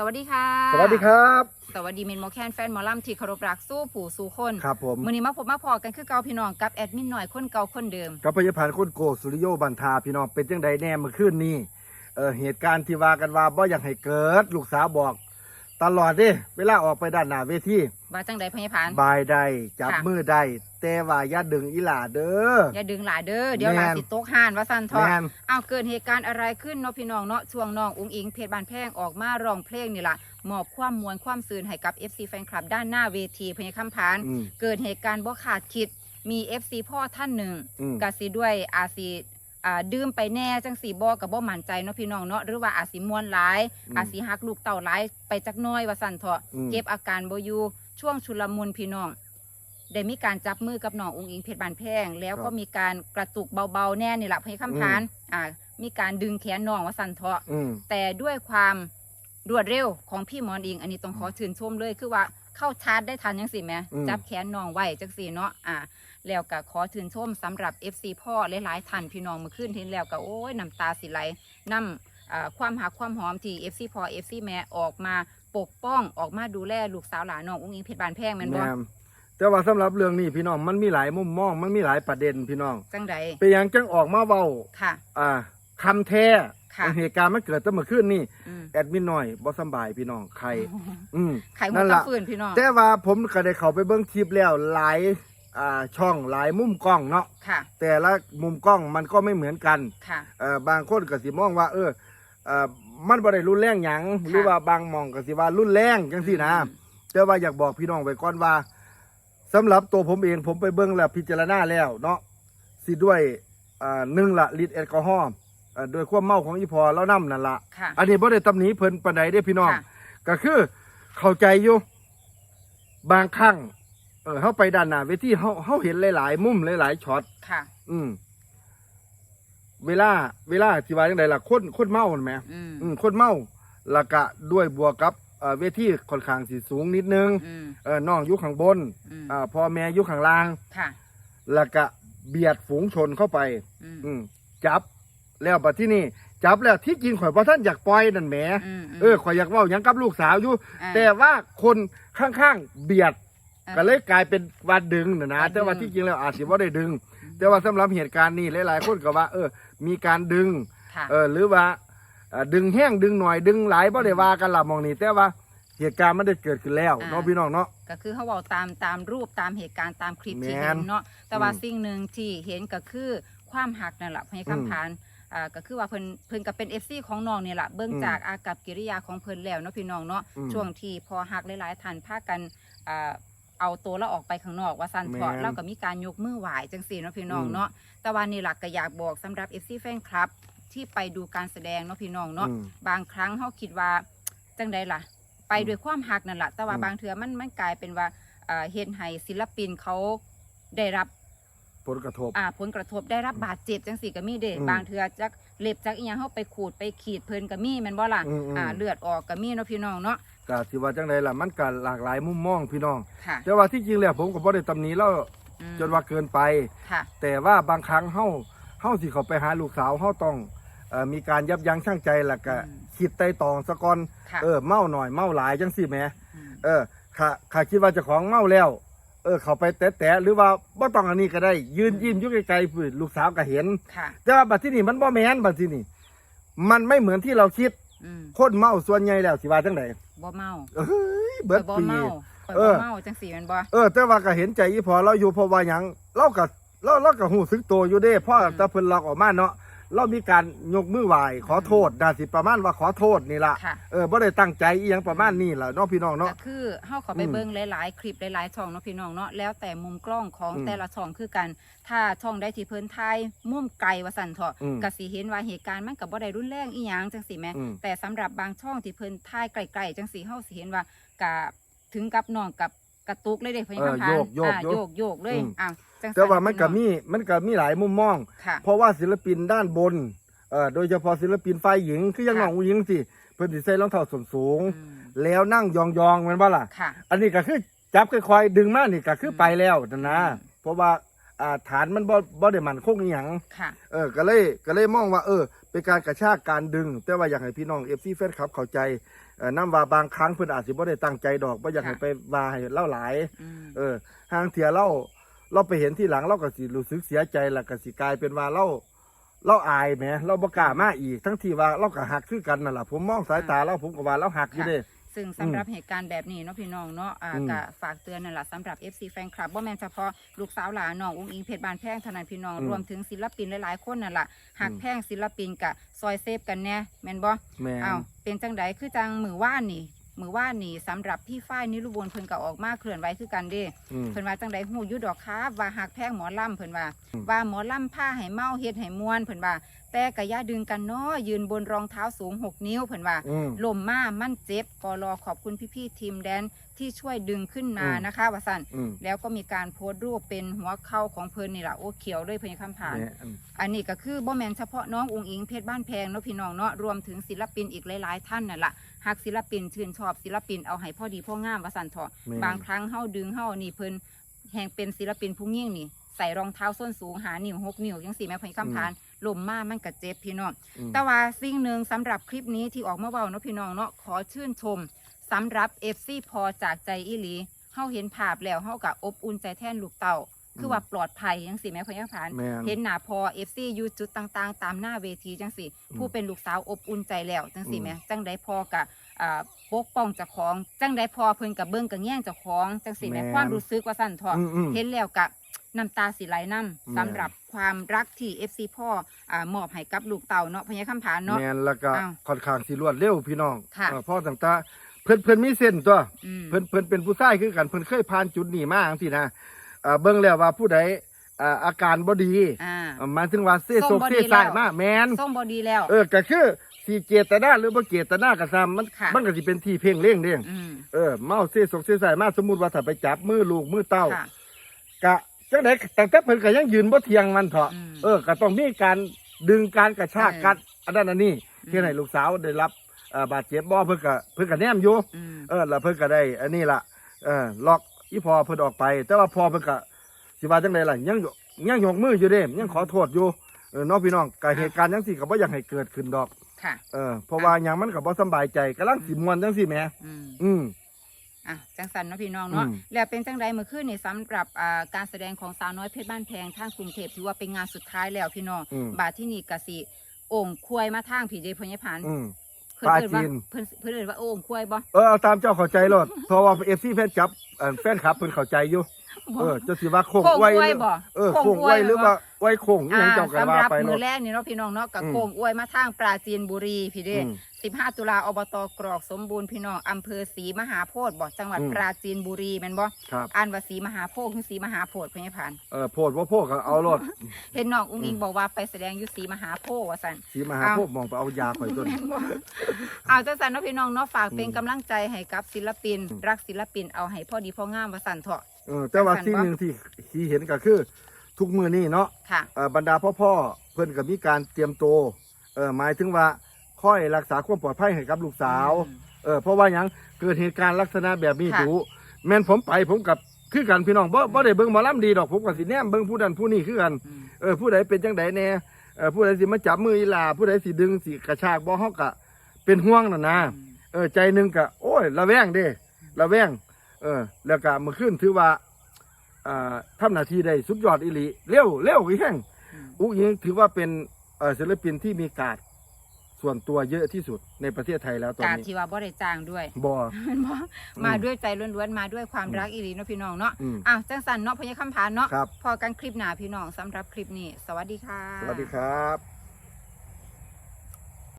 สวัสดีค่ะ สวัสดีครับ สวัสดีเมนโมแคนแฟนหมอลำที่เคารพรักสู้ผู้สู้คนครับผมมือนี้มาพบมาพอกันคือเก่าพี่น้องกับแอดมินหน่อยคนเก่าคนเดิมกับพยาพานคนโกสุริโยบันทาพี่น้องเป็นจังใดแน่เมื่อคืนนี้เออเหตุการณ์ที่ว่ากันว่าบ่อยากให้เกิด ลูกสาวบอก ตลอดเด้เวลาออกไปด้านหน้าเวทีว่าจังใดพญาพาน บายได้จับค่ะ มือได้แต่ว่าอย่าดึงอีหลาเด้อ อย่าดึงหลายเด้อเดี๋ยวหลานแม่น สิตกห่านว่าสั้นทอแม่นเอาเกิดเหตุการณ์อะไรขึ้นเนาะพี่น้องเนาะช่วงน้องอุ้งอิงเพจบานแพงออกมาร้องเพลงนี่ล่ะมอบความมวลความซื่นให้กับ FC แฟนคลับด้านหน้าเวทีพญาคำพาน อืม เกิดเหตุการณ์บ่ขาดคิดมี FC พ่อท่านหนึ่งอืม กะสิด้วยอาสิอ่า ดื่มไปแน่จังสีบ่กับบ่มั่นใจเนาะพี่น้องเนาะหรือว่าอาจสิมวนหลาย อืมอาจสิหักลูกเต่าหลายไปจักหน้อยว่าสั่นเถาะอืม เก็บอาการบ่อยู่ช่วงชุลมุนพี่น้องได้มีการจับมือกับน้ององค์อิงเพชรบานแพงแล้วก็มีการกระตุกเบาๆแน่นี่แหละพี่คำพานอ่ามีการดึงแขนน้องว่าสั่นเถาะ อืม แต่ด้วยความรวดเร็วของพี่หมอนอิง อันนี้ต้องขอชื่นชมเลยคือว่าเข้าชาร์จได้ทันยังสิแหม่อืม จับแขนน้องไว้จังสีเนาะอ่า แล้วก็ขอชื่นชมสำหรับ FC พ่อหลายๆท่านพี่น้องเมื่อคืนเห็นแล้วก็โอ้ยน้ำตาสิไหลน้ำอ่าความหักความหอมที่ FC พ่อ FC แม่ออกมาปกป้องออกมาดูแลลูกสาวหลานน้องอุ้งอิงเพชรบานแพงแม่นบ่แม่นแต่ว่าสำหรับเรื่องนี้พี่น้องมันมีหลายมุมมองมันมีหลายประเด็นพี่น้องจังใดไปยังจังออกมาเว้าค่ะ อ่าคำแท้ค่ะเหตุการณ์มันเกิดตั้งเมื่อคืนนี่อืมแอดมินหน่อยบ่สำบายพี่น้องใคร อืมไข่หันั่วนตะล่ะฟืนพี่น้องแต่ว่าผมก็ได้เข้าไปเบิ้งคลิปแล้วหลาย อ่าช่องหลายมุมกล้องเนาะค่ะแต่ละมุมกล้องมันก็ไม่เหมือนกันค่ะเอ่อบางคนก็สิมองว่า เออเอ่อมันบ่ได้รุนแรงหยังหรือว่าบางหมองก็สิว่ารุนแรงจังซี่นะอืมแต่ว่าอยากบอกพี่น้องไว้ก่อนว่าสำหรับตัวผมเองผมไปเบิ้งแล้วพิจารณาแล้วเนาะสิด้วยอ่าหนึ่งละลิตรแอลกอฮอล์เอ่อโดยความเมาของอีพอแล้วนํนั่นละค่ะอันนี้บ่ได้ตำหนิเพิ่นปานใดเด้พี่น้อง ค่ะก็คือเข้าใจอยู่ บางครั้งเออเฮาไปด้านหน้าเวทีเฮาเฮาเห็นหลาย ๆ มุมหลายๆช็อตค่ะ อืม เวลา เวลาที่ว่าจังไดล่ะคนคนเมานั่นแหมอืม อืมคนเมาแล้วก็ด้วยบวกกับเอ่อเวทีค่อนข้างสิสูงนิดนึงอืม เออน้องอยู่ข้างบนอืม อ่าพ่อแม่อยู่ข้างล่างค่ะ แล้วก็เบียดฝูงชนเข้าไป อืม อืม จับ แล้วบัดที่นี่ จับแล้วที่จริงข่อยบ่ท่านอยากปล่อยนั่นแหม อืมม เออข่อยอยากเว้าหยังกับลูกสาวอยู่ อ่า แต่ว่าคนข้างๆเบียดอ่า ก็เลยกลายเป็นว่าดึงนะนะว่าดึงแต่ว่าที่จริงแล้วอาจสิว่าได้ดึง แต่ว่าสำหรับเหตุการณ์นี้หลายๆคนก็ว่า เออ มีการดึงค่ะเออหรือว่าเอ่อดึงแห้งดึงหน่อยดึงหลายบ่ได้ว่ากันละมองนี่แต่ว่าเหตุการณ์มันได้เกิดขึ้นแล้วอ่าเนาะพี่น้องเนาะก็คือเขาบอกตามตามรูปตามเหตุการณ์ตามคลิปที่แม่เห็นนเนาะแต่ว่าอืมสิ่งหนึ่งที่เห็นก็คือความหักนั่นแหละให้อืมคำพานอ่าก็คือว่าเพิ่นเพิ่นก็เป็นเอฟซีของน้องนี่แหละเบื้องอืมจากอากับกิริยาของเพิ่นแล้วเนาะพี่น้องเนาะอืมช่วงที่พอหักหลายๆท่านพากันอ่า เอาตัวเราออกไปข้างนอกว่าซันแม่เถาะนเราก็มีการยกมือไหวจังสี่เนาะพี่น้องอืมเนาะแต่ว่านี่หลักก็อยากบอกสำหรับเอฟซีแฟนคลับ ที่ไปดูการแสดงเนาะพี่น้องเนาะ อืม บางครั้งเขาคิดว่าจังใดล่ะ ไปด้วยความหักนั่นแหละแต่ว่าอืม บางเทื่อมันมันกลายเป็นว่าเอ่อเฮ็ดให้ศิลปินเขาได้รับผลกระทบ อ่าผลกระทบได้รับบาดเจ็บจังสี่ก็มีเด้อืมบางเทื่อจักเล็บจักอีหยังเฮาไปขูดไปขีดเพิ่นก็มีแม่นบ่ล่ะอืมอืม อ่าเลือดออกก็มีเนาะพี่น้องเนาะ ก็สิว่าจังไดล่ะมันก็หลากหลายมุมมองพี่น้อง ค่ะ แต่ว่าที่จริงแล้วผมก็บ่ได้ตำหนิแล้วอืมจนว่าเกินไป ค่ะ แต่ว่าบางครั้งเฮาเฮาสิเขาไปหาลูกสาวเฮาต้องเอ่อมีการยับยั้งชั่งใจแล้วก็อืมคิดไต่ตองซะก่อนค่ะเออเมาหน่อยเมาหลายจังสิแหมมเออข้าข้าคิดว่าเจ้าของเมาแล้ว เออ เขาไปแตะๆหรือว่าบ่ต้องอันนี้ก็ได้ ยืนยิ้มอยู่ไกลๆพื้นลูกสาวก็เห็น ค่ะ แต่ว่าบัดที่นี่มันบ่แม่นบัดที่นี่ มันไม่เหมือนที่เราคิด อืมคนเมาส่วนใหญ่แล้วสิว่าจังไดบ่เมาเอ้ยเบิดบ่ปี เมาข่อยเอบ่อ เมาจังสี่แม่นบ่ เออ แต่ว่าก็เห็นใจอีพอเราอยู่เพราะว่าหยังเราก็เราเราก็หูสึกตัวอยู่เด้เพราะอืมแต่เพิ่นล็อกออกมาเนาะ เรามีการยกมือไหว้ขอโทษน่าสิประมาณว่าขอโทษนี่ล่ะค่ะ เออบ่ได้ตั้งใจอีหยังประมาณนี้ล่ะเนาะพี่น้องเนาะ ก็คือเฮาเขอไปอืมเบิ่งหลายๆ คลิปหลายๆช่องเนาะพี่น้องเนาะแล้วแต่มุมกล้องของอืมแต่ละช่องคือกัน ถ้าช่องใดที่เพิ่นถ่ายมุมไกลว่าสั่นเถาะอืมก็สิเห็นว่าเหตุการณ์มันก็บ่ได้รุนแรงอีหยังจังซี่แหมอืมแต่สำหรับบางช่องที่เพิ่นถ่ายไกลๆจังซี่เฮาสิเห็นว่าก็ถึงกับน้องกับ กระตุกเลยเด้เพิ่นเออคำถามโยกโยกอ่าโยกโยกโยกเลยอืม อ้าวจังแต่ว่าซั่มันก็มีมันก็มีหลายมุมมอง ค่ะ เพราะว่าศิลปินด้านบนเอ่อโดยเฉพาะศิลปินฝ่ายหญิงคืออยังค่ะ น้องอุหญิงสิเพิ่นสิใส่รองเท้าส้นสูง อืมแล้วนั่งยองๆแมันบ่ล่ะ ค่ะ อันนี้ก็คือจับค่อยๆดึงมานี่ก็คือมไปแล้วนะนะอืมเพราะว่า อ่าฐานมันบ่บ่ได้มั่นคงอีหยังค่ะ เออก็เลยก็เลยมองว่า เออ เป็นการกระชากการดึง แต่ว่าอยากให้พี่น้อง FC แฟนคลับเข้าใจเอ่อน้ำว่าบางครั้งเพิ่นอาจสิบ่ได้ตั้งใจดอกบ่อยากค่ะให้ไปว่าให้เล่าหลาย อืม เออทางเถียเราเราไปเห็นที่หลังเราก็สิรู้สึกเสียใจแล้วก็สิกลายเป็นว่าเราเราอายแหมเราบ่กล้ามาอีก ทั้งที่ว่าเราก็หักคือกันนั่นล่ะผมมองสายตาเราผมก็ว่าเราหักอยู่เด้ ซึ่งสำหรับเหตุการณ์แบบนี้เนาะพี่น้องเนาะอ่าอืมก็ฝากเตือนนั่นแหละสำหรับ FC แฟนคลับว่าแม่นเฉพาะลูกสาวหลานน้องอุ้งอิงเพชรบานแพงเท่านั้นพี่น้องอืมรวมถึงศิลปินหลายๆคนนั่นแหละหักอืม แพงศิลปินกะซอยเซฟกันแน่แม่นบ่ แม่น อ้าวเป็นจังใดคือจังมือว่านนี่มือว่านนี่สำหรับพี่ฝ้ายนิรุบลเพิ่นก็ออกมาเคลื่อนไหวคือกันเด้อืม เพิ่นว่าจังใดฮู้อยู่ดอกครับว่าหักแพงหมอลำเพิ่นว่าอืมว่าหมอลำผ้าให้เมาเฮ็ดให้ม่วนเพิ่นว่าแต่ก็อย่าดึงกันเนาะยืนบนรองเท้าสูง 6 นิ้วเพิ่นว่าอืม ลมมามั่นเจ็บกอรอขอบคุณพี่ๆทีมแดนที่ช่วยดึงขึ้นมาอืม นะคะว่าสั่นอืมแล้วก็มีการโพสต์รูปเป็นหัวเข่าของเพิ่นนี่ล่ะโอ้เขียวด้วยเพิ่นคำผ่านแม่นอันนี้ก็คือบ่แมนเฉพาะน้องอุงอิงเพชรบ้านแพงเนาะพี่น้องเนาะรวมถึงศิลปินอีกหลาย ๆ ท่านนั่นละหากศิลปินชื่นชอบศิลปินเอาให้พ่อดีพ่องามว่าสันเถาะแม่น บางครั้งเฮาดึงเฮานี่เพิ่นแห่งเป็นศิลปินผู้ยิ่งนี่ ใส่รองเท้าส้นสูงหานิ้วหกนิ้วจังสี่แม่เพิ่นคำพาน ลมมามันก็เจ็บพี่น้องอืมแต่ว่าสิ่งหนึ่งสำหรับคลิปนี้ที่ออกมาเว้าเนาะพี่น้องเนาะขอชื่นชมสำหรับ FC พอจากใจอีหลีเฮาเห็นภาพแล้วเฮาก็อบอุ่นใจแทนลูกเต่าคือว่าปลอดภัยจังสี่แม่เพิ่นคำพานแม่นเห็นหน้าพอเอฟซีอยู่จุดต่างๆ ตามหน้าเวทีจังสิอืมผู้เป็นลูกสาวอบอุ่นใจแล้วจังสิอืมแหม่จังได้พอกะอ่าปกป้องเจ้าของ จังได้พอเพิ่นกับเบิ่งกับแย่งเจ้าของจังสิแหม่แม่นความรู้สึกว่าสั่นทอะอืมอืมเห็นแล้วกับ น้ำตาสิไหลน้แม่นำสำหรับความรักที่เอฟซีพ่ออ่ามอบให้กับลูกเต่าเนาะพญาคำผานเนาะ แม่นแล้วก็อ้าวค่อนข้างสิรวดเร็วพี่น้องค่ะ เออพ่อต่างๆเพิ่นเพิ่นมีเส้นตัว อืม เพิ่นเพิ่นเป็นผู้ชายคือกันเพิ่นเคยผ่านจุดนี้มาจังซี่นะอ่าเบิ่งแล้วว่าผู้ใดอ่าอาการบ่ดีอ่าอ่าหมายถึงว่าเส้ทรงโซกบ่เส้ดีสายแล้วมาแม่นส่งบอดีแล้ว เออก็คือสิเจตนาหรือบ่เจตนาก็ซ้ำมันค่ะ มันก็สิเป็นที่เพ่งเล็งเด้งอืมเออเมาเส้โซกเส้สายมาสมมุติว่าถ้าไปจับมือลูกมือเต้าค่ะ กะ จังได๋แต่แต่เพิ่นก็ยังยืนบ่เที่ยงมันเถาะอืม เออก็ต้องมีการดึงการกระชากเออกัดอันนั้นอันนี้อืมเพื่อให้ลูกสาวได้รับเอ่อบาดเจ็บบ่เพิ่นก็เพิ่นก็แนมอยู่ อืมเออแล้วเพิ่นก็ได้ อันนี้ล่ะเออล็อกอีพอเพิ่นออกไป แต่ว่าพอเพิ่นก็สิว่าจังไดล่ะยังยังยกมืออยู่เด้ยังขอโทษอยู่เออเน้องพี่น้องก็เหตุการณ์จังซี่ก็บ่อยากให้เกิดขึ้นดอก ค่ะ เออเพราะว่าหยังมันก็บ่สำบายใจกำลังสิม่วนจังซี่แหมอืมอืม อะจังสันเนาะพี่น้องเนาะอืม แล้วเป็นจังไดเมื่อคืนนี่สำหรับอ่าการแสดงของสาวน้อยเพชรบ้านแพงทางกรุงเทพถือว่าเป็นงานสุดท้ายแล้วพี่น้องอืมบาทที่นี่กสิโอ่งควยมาทางผีเจพญพันธ์อืม เพิ่นปลาเอิ้นว่าจีนเพิ่นเพิ่นเอิ้นว่าโอ่งควยบ่เออเอาตามเจ้าเข้าใจโลดเพราะว่า FC แฟนจับเอ่อแฟนคลับเพิ่นเข้าใจอยู่ เออจะสิว่าโค้งโค้งไว้อวยหรือบ่เออโค้งโค้งอวยไว้หรือบ่ว่าไว้โค้งอหอ่ายังเจ้าก็สำว่าหรับไปมืเนาะอแรกนี่เนาะพี่น้องเนาะกับอืมโค้งอวยมาทางปราจีนบุรีพี่เด้อืม15 ตุลาอบตกรอกสมบูรณ์พี่น้องอำเภอศรีมหาโพธิ์บ่จังหวัดอืมปราจีนบุรีแม่นบ่ครับอ่านว่าศรีมหาโพธิ์คือศรีมหาโพธิ์พญพันธ์เออโพดว่าโพดก็เอาโลดเห็นน้องอุ้งอิงบอกว่าไปแสดงอยู่ศรีมหาโพธิ์ว่าซั่นสีมหาโพดมองไปเอายาข่อยต้นเอาจังสันเนาะพี่น้องเนาะฝากเป็นอืมกำลังใจให้กับศิลปินอืมรักศิลปินเอาให้พ่อดีพ่องามว่าสันเถาะ เออแต่ว่าจังสันสิ่งบ่หนึ่งที่ที่เห็นก็คือ ทุกมือนี่เนาะค่ะ เอ่อบรรดาพ่อพ่อๆเพิ่นก็มีการเตรียมตัวเออหมายถึงว่าค่อยรักษาความปลอดภัยให้กับลูกสาวอืมเออเพราะว่าหยังเกิดเหตุการณ์ลักษณะแบบนี้ค่ะ ดูแม่นผมไปผมกับคือกันพี่น้องบ่บ่ได้เบิ่งหมอลำดีดอกผมก็สิแนมเบิ่งผู้นั้นผู้นี้คือกัน อืม เออผู้ใดเป็นจังใดแน่เออผู้ใดสิมาจับมืออีหลาผู้ใดสิดึงสิกระชากบ่เฮาก็เป็นห่วงน่ะนะเออใจหนึงก็โอ้ยระแวงเด้ระแวง เออ แล้วก็เมื่อคืนถือว่าอ่าทำหน้าที่ได้สุดยอดอีหลีเร็วเร็วอีแห่งอืมอุ้งอิงถือว่าเป็นเอ่อศิลปินที่มีการดส่วนตัวเยอะที่สุดในประเทศไทยแล้วตอนการนี้ที่ว่าบ่ได้จ้างด้วยบ่มันบ่มาด้วยใจล้วนๆมาด้วยความรักอีหลีเนาะพี่น้องเนาะอืมอ้าวจังสันเนาะพญาคำผานเนาะครับ พอกันคลิปหน้าพี่น้องสำหรับคลิปนี้ สวัสดีค่ะ สวัสดีครับ